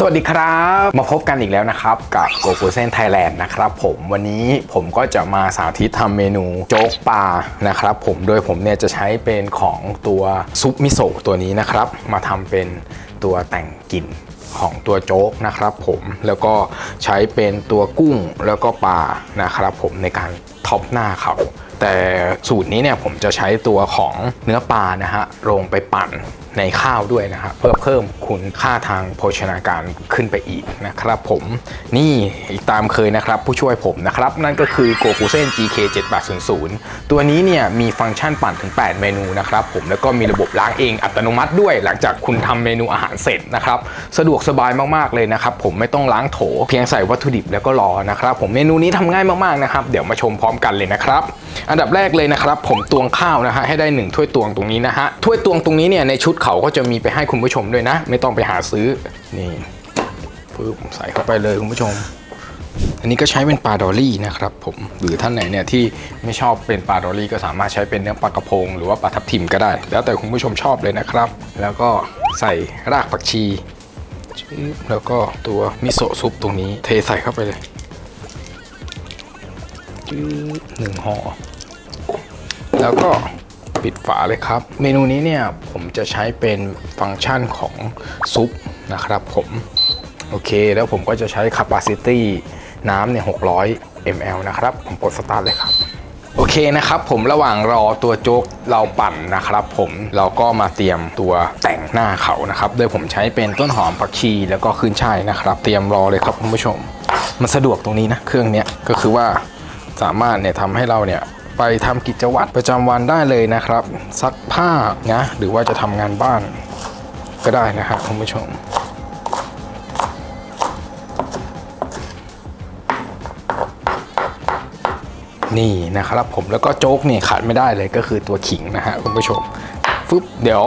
สวัสดีครับ มาพบกันอีกแล้วนะครับ กับโกโกเซนไทยแลนด์นะครับผมวันนี้ผมก็จะมาสาธิตทำเมนูโจ๊กปลานะครับผมโดยผมเนี่ยจะใช้เป็นของตัวซุปมิโซะตัวนี้นะครับ มาทำเป็นตัวแต่งกลิ่น ของตัวโจ๊กนะครับผมแล้วก็ใช้เป็นตัวกุ้งแล้วก็ปลานะครับผมในการท็อปหน้าเขาแต่สูตรนี้เนี่ยผมจะใช้ตัวของเนื้อปลานะฮะลงไปปั่นในข้าวด้วยนะฮะเพื่อเพิ่มคุณค่าทางโภชนาการขึ้นไปอีกนะครับผมนี่อีกตามเคยนะครับผู้ช่วยผมนะครับ นั่นก็คือโกกูเซน GK 7800 ตัวนี้เนี่ยมีฟังก์ชันปั่นถึง 8 เมนูนะครับผมแล้วก็มีระบบล้างเองอัตโนมัติด้วยหลังจากคุณทำเมนูอาหารเสร็จนะครับ สะดวกสบายมากๆเลยนะครับผมไม่ต้องล้างโถ เพียงใส่วัตถุดิบแล้วก็รอนะครับผมเมนูนี้ทำง่ายมากๆนะครับเดี๋ยวมาชมพร้อมกันเลยนะครับอันดับแรกเลยนะครับผมตวงข้าวนะฮะให้ได้ 1 ถ้วยตวงตรงนี้นะฮะถ้วยตวงตรงนี้เนี่ยในชุดเขาก็จะมีไปให้คุณผู้ชมด้วยนะ ไม่ต้องไปหาซื้อนี่ปึ๊บใส่เข้าไปเลยคุณผู้ชม อันนี้ก็ใช้เป็นปลาดอลลี่นะครับผมหรือท่านไหนเนี่ยที่ไม่ชอบเป็นปลาดอลลี่ก็สามารถใช้เป็นเนื้อปลากระพง หรือว่าปลาทับทิมก็ได้ แล้วแต่คุณผู้ชมชอบเลยนะครับ แล้วก็ใส่รากผักชี แล้วก็ตัวมิโซะซุปตรงนี้เทใส่เข้าไปเลยหนึ่งห่อแล้วก็ปิดฝาเลยครับ เมนูนี้เนี่ยผมจะใช้เป็นฟังก์ชันของซุปนะครับผม โอเค แล้วผมก็จะใช้ capacity น้ำเนี่ย600 ml นะครับ ผมกดสตาร์ทเลยครับ โอเคนะครับผมระหว่างรอตัวโจ๊กเราปั่นนะครับผมเราก็มาเตรียมตัวแต่งหน้าเขานะครับโดยผมใช้เป็นต้นหอมผักชีแล้วก็ขึ้นช่ายนะครับ เตรียมรอเลยครับคุณผู้ชม มันสะดวกตรงนี้นะเครื่องเนี้ยก็คือว่าสามารถเนี่ยทำให้เราเนี่ยไปทำกิจวัตรประจำวันได้เลยนะครับ ซักผ้านะหรือว่าจะทำงานบ้านก็ได้นะครับคุณผู้ชม นี่นะครับผมแล้วก็โจ๊กเนี่ยขาดไม่ได้เลยก็คือตัวขิงนะฮะคุณผู้ชมฟึบเดี๋ยว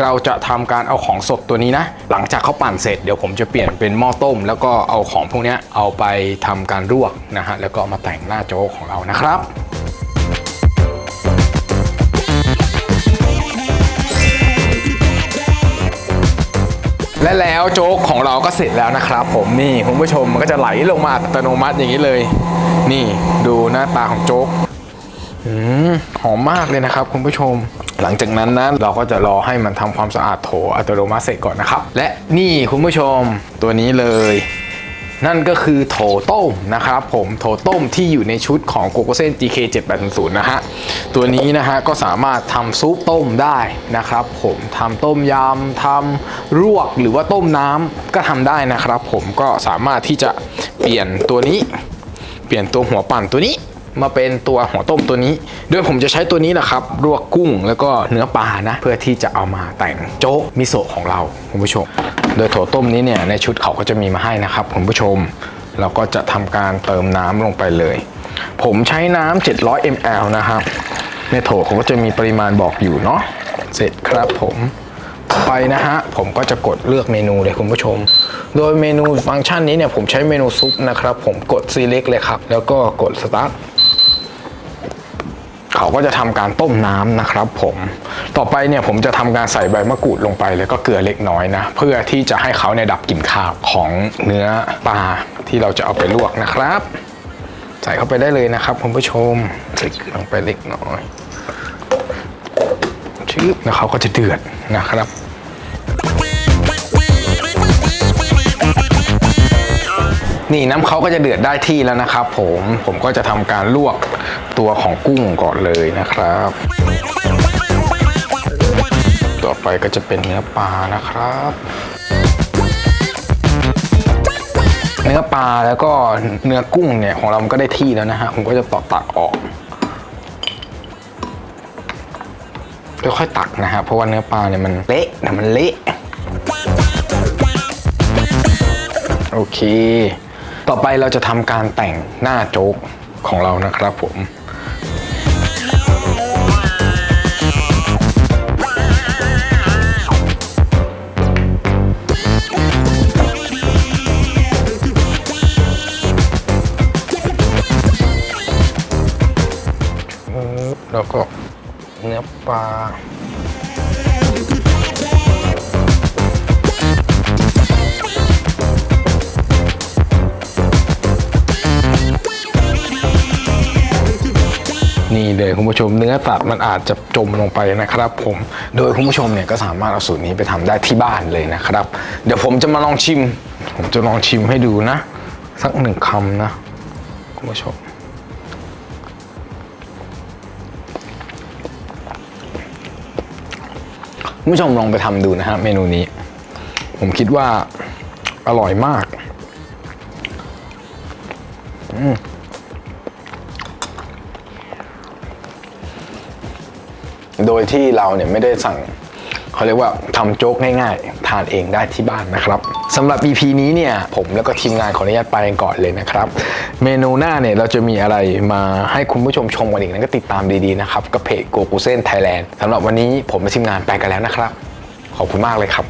เราจะทำการเอาของสดตัวนี้นะ หลังจากเขาปั่นเสร็จเดี๋ยวผมจะเปลี่ยนเป็นหม้อต้ม แล้วก็เอาของพวกนี้เอาไปทำการลวกนะฮะแล้วก็มาแต่งหน้าโจ๊กของเรานะครับและแล้วโจ๊กของเราก็เสร็จแล้วนะครับผมนี่คุณผู้ชมมันก็จะไหลลงมาอัตโนมัติอย่างนี้เลย นี่ดูหน้าตาของโจ๊กอืมหอมมากเลยนะครับคุณผู้ชม หลังจากนั้นนะเราก็จะรอให้มันทำความสะอาดโถอัตโนมัติเสร็จก่อนนะครับ และนี่คุณผู้ชมตัวนี้เลย นั่นก็คือโถต้มนะครับผมโถต้มที่อยู่ในชุดของโกโกเซน GK 7800นะฮะตัวนี้นะฮะก็สามารถทำซุปต้มได้นะครับ ผมทำต้มยำทำลวกหรือว่าต้มน้ำก็ทำได้นะครับ ผมก็สามารถที่จะเปลี่ยนตัวนี้ เปลี่ยนตัวหัวปั่นตัวนี้มาเป็นตัวหัวต้มตัวนี้ โดยผมจะใช้ตัวนี้แหละครับลวกกุ้งแล้วก็เนื้อปลานะ เพื่อที่จะเอามาแต่งโจ๊กมิโซะของเราคุณผู้ชม โดยโถต้มนี้เนี่ยในชุดเขาก็จะมีมาให้นะครับคุณผู้ชม เราก็จะทำการเติมน้ำลงไปเลย ผมใช้น้ำ700 ml นะครับในโถเขาก็จะมีปริมาณบอกอยู่เนาะเสร็จครับผม ไปนะฮะ ผมก็จะกดเลือกเมนูเลยคุณผู้ชม โดยเมนูฟังก์ชันนี้เนี่ยผมใช้เมนูซุปนะครับ ผมกด select เลยครับ แล้วก็กด start เขาก็จะทำการต้มน้ำนะครับผมต่อไปเนี่ยผมจะทำการใส่ใบมะกรูดลงไปแล้วก็เกลือเล็กน้อยนะ เพื่อที่จะให้เขาเนี่ยดับกลิ่นคาวของเนื้อปลาที่เราจะเอาไปลวกนะครับ ใส่เข้าไปได้เลยนะครับคุณผู้ชมใส่เกลือลงไปเล็กน้อยชืบแล้วเขาก็จะเดือดนะครับ นี่น้ำเขาก็จะเดือดได้ที่แล้วนะครับผมผมก็จะทำการลวกตัวของกุ้งก่อนเลยนะครับ ต่อไปก็จะเป็นเนื้อปลานะครับ เนื้อปลาแล้วก็เนื้อกุ้งเนี่ยของเรามันก็ได้ที่แล้วนะฮะผมก็จะต่อตักออกค่อยๆตักนะฮะเพราะว่าเนื้อปลาเนี่ยมันเละนะมันเละโอเค ต่อไปเราจะทำการแต่งหน้าโจ๊กของเรานะครับผมแล้วก็เนื้อปลา นี่เลยคุณผู้ชมเนื้อสัตว์มันอาจจะจมลงไปนะครับ ผมโดยคุณผู้ชมเนี่ยก็สามารถเอาสูตรนี้ไปทำได้ที่บ้านเลยนะครับ เดี๋ยวผมจะมาลองชิม ผมจะลองชิมให้ดูนะ สักหนึ่งคำนะคุณผู้ชมคุณผู้ชมลองไปทำดูนะฮะเมนูนี้ ผมคิดว่าอร่อยมาก โดยที่เราเนี่ยไม่ได้สั่งเขาเรียกว่าทำโจ๊กง่ายๆ ทานเองได้ที่บ้านนะครับสำหรับ EP นี้เนี่ยผมแล้วก็ทีมงานขออนุญาตไปกันก่อนเลยนะครับ เมนูหน้าเนี่ยเราจะมีอะไรมาให้คุณผู้ชมชมกันอีกนั้นก็ติดตามดีๆนะครับกับเพจโกกูเซนไทยแลนด์สำหรับวันนี้ผมและทีมงานไปกันแล้วนะครับ ขอบคุณมากเลยครับ